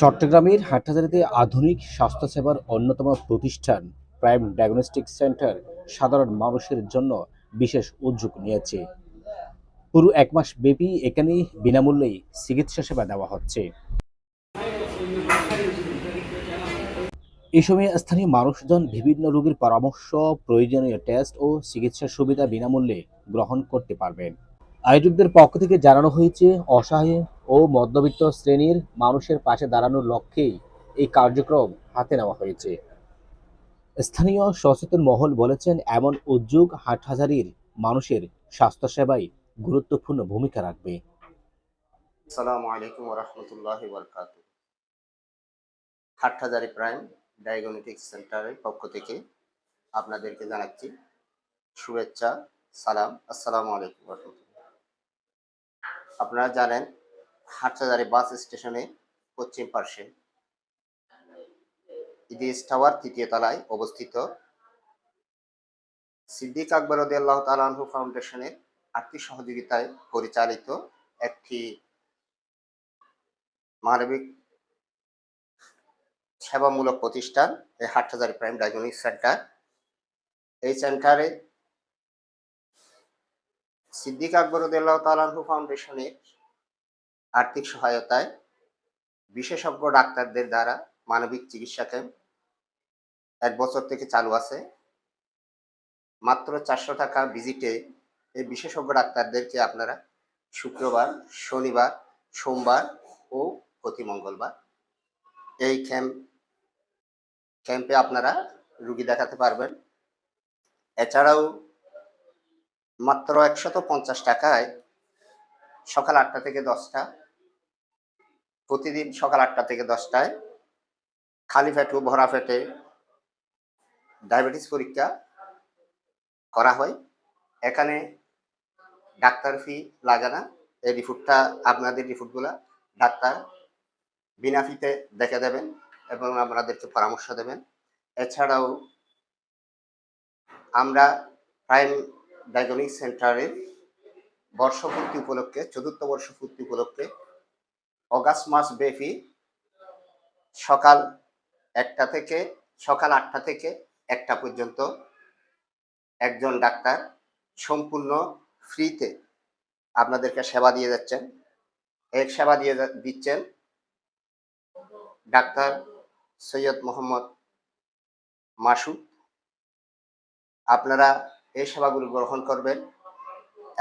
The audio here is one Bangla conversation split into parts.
চট্টগ্রামের হাটহাজারীতে আধুনিক স্বাস্থ্যসেবার অন্যতম প্রতিষ্ঠান প্রাইম ডায়াগনস্টিক সেন্টার সাধারণ মানুষের জন্য বিশেষ উদ্যোগ নিয়েছে। পুরো এক মাস ব্যাপী এখানে বিনামূল্যেই চিকিৎসা সেবা দেওয়া হচ্ছে। এই সময় স্থানীয় মানুষজন বিভিন্ন রোগীর পরামর্শ, প্রয়োজনীয় টেস্ট ও চিকিৎসা সুবিধা বিনামূল্যে গ্রহণ করতে পারবেন। আয়োজকদের পক্ষ থেকে জানানো হয়েছে, অসহায় ও মধ্যবিত্ত শ্রেণির মানুষের পাশে দাঁড়ানোর লক্ষ্যেই এই কার্যক্রম হাতে নেওয়া হয়েছে। স্থানীয় সচেতন মহল বলেছেন, এমন উদ্যোগ হাটহাজারির মানুষের স্বাস্থ্যসেবায় গুরুত্বপূর্ণ ভূমিকা রাখবে। আসসালামু আলাইকুম রহমতুল্লাহ হাটহাজারি প্রাইম ডায়াগনস্টিক সেন্টারের পক্ষ থেকে আপনাদেরকে জানাচ্ছি শুভেচ্ছা, সালাম, আসসালামু আলাইকুম রহমতুল্লাহ আপনারা জানেন হাটহাজারি বাস স্টেশনে পশ্চিম পার্শ্বে। ইদিস টাওয়ার তৃতীয় তলায় অবস্থিত। সিদ্দিক আকবর আল্লাহ তালাহু ফাউন্ডেশনের আর্থিক সহযোগিতায় পরিচালিত একটি মানবিক সেবামূলক প্রতিষ্ঠান, এই হাটহাজারি প্রাইম ডায়াগনস্টিক সেন্টার। এই সেন্টারে সিদ্দিক আকবরুদ্দাহ তালাহু ফাউন্ডেশনের আর্থিক সহায়তায় বিশেষজ্ঞ ডাক্তারদের দ্বারা মানবিক চিকিৎসা ক্যাম্প এক বছর থেকে চালু আছে। মাত্র চারশো টাকা ভিজিটে এই বিশেষজ্ঞ ডাক্তারদেরকে আপনারা শুক্রবার, শনিবার, সোমবার ও প্রতি মঙ্গলবার এই ক্যাম্প, ক্যাম্পে আপনারা রুগী দেখাতে পারবেন। এছাড়াও মাত্র একশত পঞ্চাশ টাকায় সকাল আটটা থেকে দশটা প্রতিদিন সকাল আটটা থেকে দশটায় খালি ও ভরা পেটে ডায়াবেটিস পরীক্ষা করা হয়। এখানে ডাক্তার ফি লাগে না। এই রিপোর্টটা, আপনাদের রিপোর্টগুলা ডাক্তার বিনা ফিতে দেখে দেবেন এবং আপনাদেরকে পরামর্শ দেবেন। এছাড়াও আমরা প্রাইম ডায়াগনিক সেন্টারের বর্ষপূর্তি উপলক্ষে, চতুর্থ বর্ষপূর্তি উপলক্ষে অগাস্ট মাস ব্যাপী সকাল একটা থেকে, সকাল আটটা থেকে একটা পর্যন্ত একজন ডাক্তার সম্পূর্ণ ফ্রিতে আপনাদেরকে সেবা দিয়ে যাচ্ছেন। এক সেবা দিয়ে দিচ্ছেন ডাক্তার সৈয়দ মোহাম্মদ মাসুদ। আপনারা এই সেবাগুলো গ্রহণ করবেন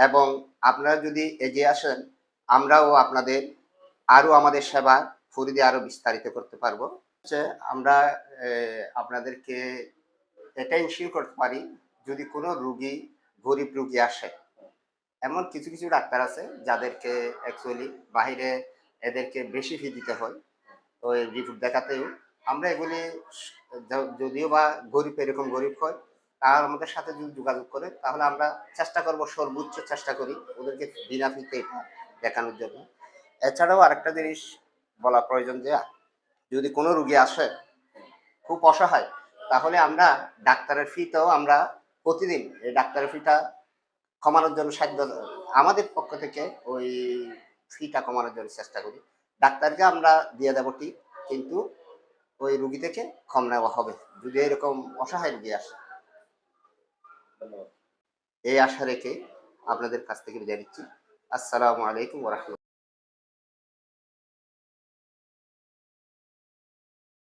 এবং আপনারা যদি এগিয়ে আসেন, আমরাও আপনাদের আরও আমাদের সেবা পরিধি আরও বিস্তারিত করতে পারব। আমরা আপনাদেরকে এটা ইনশিওর করতে পারি, যদি কোনো রুগী, গরিব রুগী আসে, এমন কিছু কিছু ডাক্তার আছে যাদেরকে অ্যাকচুয়ালি বাইরে এদেরকে বেশি ফি দিতে হয় ওই রিপোর্ট দেখাতেও আমরা এগুলি যদিও বা গরিব, এরকম গরিব হয়, তারা আমাদের সাথে যদি যোগাযোগ করে, তাহলে আমরা চেষ্টা করব সর্বোচ্চ চেষ্টা করি ওদেরকে বিনা ফিতে দেখানোর জন্য। এছাড়াও আরেকটা জিনিস বলা প্রয়োজন যে যদি কোনো রুগী আসে খুব অসহায় তাহলে আমরা ডাক্তারের ফিতেও আমরা প্রতিদিন এই ডাক্তারের ফিটা কমানোর জন্য সাধ্য আমাদের পক্ষ থেকে ওই ফিটা কমানোর জন্য চেষ্টা করি। ডাক্তারকে আমরা দিয়ে দেবো ঠিক কিন্তু ওই রুগী থেকে কম নেওয়া হবে যদি এরকম অসহায় রুগী আসে। এই আশা রেখে আপনাদের কাছ থেকে বিদায় নিচ্ছি। আসসালামু আলাইকুম ওরহমতুল্লাহ